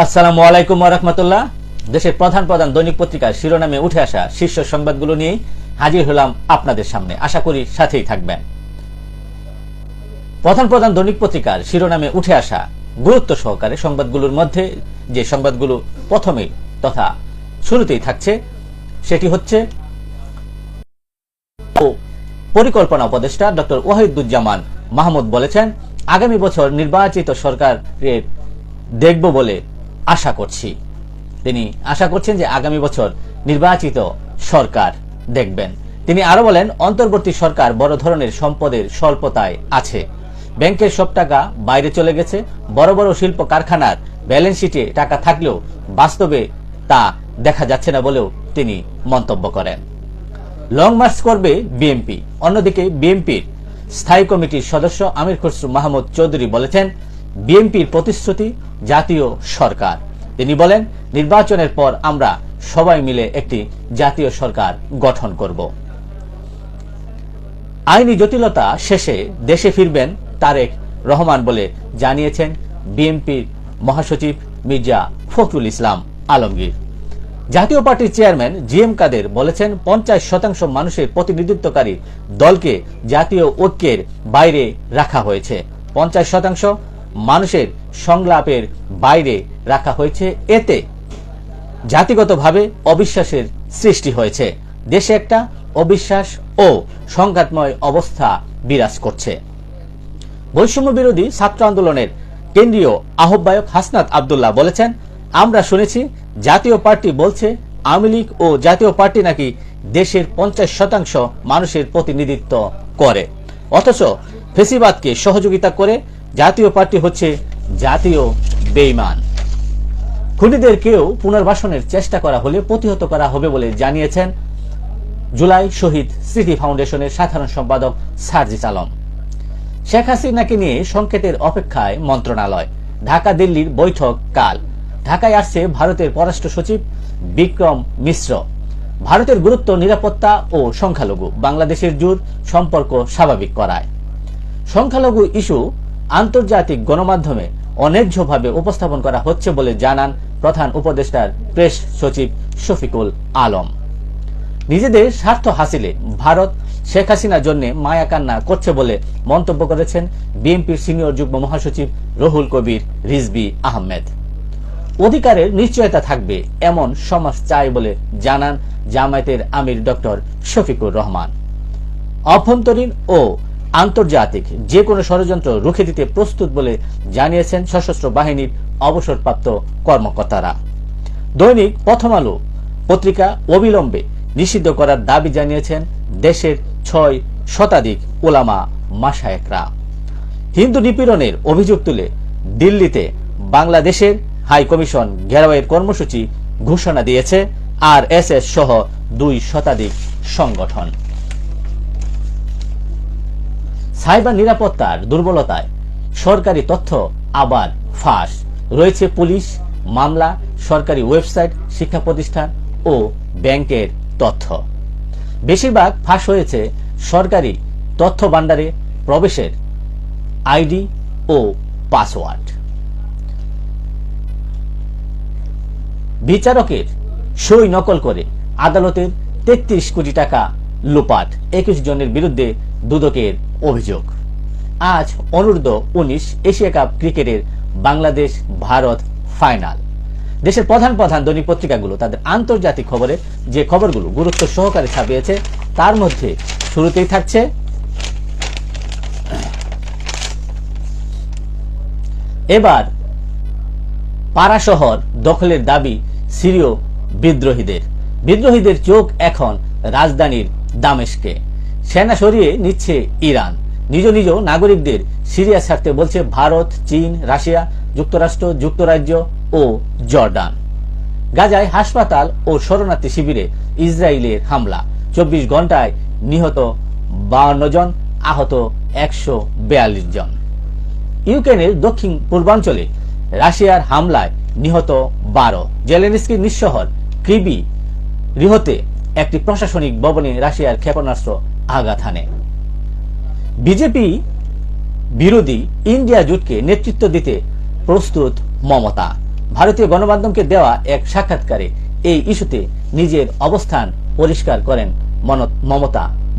আসসালামু আলাইকুম রহমতুল্লাহ। দেশের প্রধান প্রধান দৈনিক পত্রিকার শিরোনামে উঠে আসা শীর্ষ সংবাদগুলো নিয়ে হাজির হলাম আপনাদের সামনে। আশা করি সাথেই থাকবেন। প্রধান প্রধান দৈনিক পত্রিকার শিরোনামে উঠে আসা গুরুত্ব সহকারে সংবাদগুলোর মধ্যে যে সংবাদগুলো প্রথমেই তথা শুরুতেই থাকছে, সেটি হচ্ছে পরিকল্পনা উপদেষ্টা ডক্টর ওয়াহিদুজ্জামান মাহমুদ বলেছেন, আগামী বছর নির্বাচিত সরকারের দেখব বলে আশা করছি। তিনি আশা করছেন যে আগামী বছর নির্বাচিত সরকার দেখবেন। তিনি আরও বলেন, অন্তর্বর্তী সরকার বড় ধরনের সম্পদের স্বল্পতায় আছে। ব্যাংকের সব টাকা বাইরে চলে গেছে। বড় বড় শিল্প কারখানার ব্যালেন্স শিটে টাকা থাকলেও বাস্তবে তা দেখা যাচ্ছে না বলেও তিনি মন্তব্য করেন। লং মার্চ করবে বিএনপি। অন্যদিকে বিএনপির স্থায়ী কমিটির সদস্য আমির খসরু মাহমুদ চৌধুরী বলেছেন বিএনপির প্রতিশ্রুতি জাতীয় সরকার। তিনি বলেন, নির্বাচনের পর আমরা সবাই মিলে একটি জাতীয় সরকার গঠন করব। আইনি জটিলতা শেষে দেশে ফিরবেন তারেক রহমান বলে জানিয়েছেন বিএনপির মহাসচিব মির্জা ফখরুল ইসলাম আলমগীর। জাতীয় পার্টির চেয়ারম্যান জি এম কাদের বলেছেন, পঞ্চাশ শতাংশ মানুষের প্রতিনিধিত্বকারী দলকে জাতীয় ঐক্যের বাইরে রাখা হয়েছে। পঞ্চাশ শতাংশ মানুষের সংলাপের বাইরে রাখা হয়েছে। এতে জাতিগতভাবে অবিশ্বাসের সৃষ্টি হয়েছে। দেশে একটা অবিশ্বাস ও সংঘাতময় অবস্থা বিরাজ করছে। বৈষম্য বিরোধী ছাত্র আন্দোলনের কেন্দ্রীয় আহ্বায়ক হাসনাত আবদুল্লাহ বলেছেন, আমরা শুনেছি জাতীয় পার্টি বলছে, আওয়ামী লীগ ও জাতীয় পার্টি নাকি দেশের পঞ্চাশ শতাংশ মানুষের প্রতিনিধিত্ব করে। অথচ ফেসিবাদকে সহযোগিতা করে জাতীয় পার্টি হচ্ছে জাতীয় বেইমান। খুনিদেরকেও পুনর্বাসনের চেষ্টা করা হলে প্রতিহত করা হবে বলে জানিয়েছেন জুলাই শহীদ স্মৃতি ফাউন্ডেশনের সাধারণ সম্পাদক সার্জিস আলম শেখ হাসিনাকে নিয়ে সংকেতের অপেক্ষায় মন্ত্রণালয়। ঢাকা দিল্লির বৈঠক কাল। ঢাকায় আসছে ভারতের পররাষ্ট্র সচিব বিক্রম মিশ্র। ভারতের গুরুত্ব, নিরাপত্তা ও সংখ্যালঘু। বাংলাদেশের জোর সম্পর্ক স্বাভাবিক করায়। সংখ্যালঘু ইস্যু আন্তর্জাতিক গণমাধ্যমে অন্যায্যভাবে উপস্থাপন করা হচ্ছে বলে জানান প্রধান উপদেষ্টার প্রেস সচিব শফিকুল আলম। নিজেদের স্বার্থ হাসিলে ভারত শেখ হাসিনার জন্য মায়া কান্না করছে বলে মন্তব্য করেছেন বিএনপির সিনিয়র যুগ্ম মহাসচিব রহুল কবির রিজবি আহমেদ। অধিকারের নিশ্চয়তা থাকবে, এমন সমাজ চাই বলে জানান জামায়াতের আমির ডক্টর শফিকুর রহমান। অভ্যন্তরীণ ও আন্তর্জাতিক যে কোনো ষড়যন্ত্র রুখে দিতে প্রস্তুত বলে জানিয়েছেন সশস্ত্র বাহিনীর অবসরপ্রাপ্ত কর্মকর্তারা। দৈনিক প্রথম আলো পত্রিকা অবিলম্বে নিষিদ্ধ করার দাবি জানিয়েছেন দেশের ছয় শতাধিক ওলামা মাসায়েকরা। হিন্দু নিপীড়নের অভিযোগ তুলে দিল্লিতে বাংলাদেশের হাই কমিশন ঘেরাওয়ের কর্মসূচি ঘোষণা দিয়েছে আর এস এস সহ দুই শতাধিক সংগঠন। সাইবার নিরাপত্তার দুর্বলতায় সরকারি তথ্য আবার ফাঁস। রয়েছে পুলিশ, মামলা, সরকারি ওয়েবসাইট, শিক্ষা প্রতিষ্ঠান ও ব্যাংকের তথ্য। বেশিরভাগ ফাঁস হয়েছে সরকারি তথ্য ভাণ্ডারে প্রবেশের আইডি ও পাসওয়ার্ড। বিচারকের সই নকল করে আদালতের তেত্রিশ কোটি টাকা লুপাট একুশ জনের বিরুদ্ধে দুদকের অভিযোগ। আজ অনূর্ধ্ব উনিশ এশিয়া কাপ ক্রিকেটের বাংলাদেশ ভারত ফাইনাল। দেশের প্রধান প্রধান দৈনিক পত্রিকাগুলো তাদের আন্তর্জাতিক খবরে যে খবরগুলো গুরুত্ব সহকারে ছাপিয়েছে, তার মধ্যে শুরুতেই থাকছে এবার পাড়া শহর দখলের দাবি সিরীয় বিদ্রোহীদের। বিদ্রোহীদের চোখ এখন রাজধানীর দামেশকে। সেনা সরিয়ে নিচ্ছে ইরান। নিজ নিজ নাগরিকদের সিরিয়া ছাড়তে বলছে ভারত, চীন, রাশিয়া, যুক্তরাষ্ট্র, যুক্তরাজ্য ও জর্ডান। গাজায় হাসপাতাল ও শরণার্থী শিবিরে ইসরায়েলের হামলা। চব্বিশ ঘন্টায় নিহত বাউন্ন জন, আহত একশো বেয়াল্লিশ জন। ইউক্রেনের দক্ষিণ পূর্বাঞ্চলে রাশিয়ার হামলায় নিহত বারো। জেলেনস্কি নিঃশহর ক্রিবি রিহতে একটি প্রশাসনিক ভবনে রাশিয়ার ক্ষেপণাস্ত্র আঘাত হানে। বিজেপি বিরোধী ইন্ডিয়া জুটকে নেতৃত্ব দিতে প্রস্তুত মমতা। ভারতীয় গণমাধ্যমকে দেওয়া এক সাক্ষাৎকারে এই ইস্যুতে নিজের অবস্থান পরিষ্কার করেন মমতা।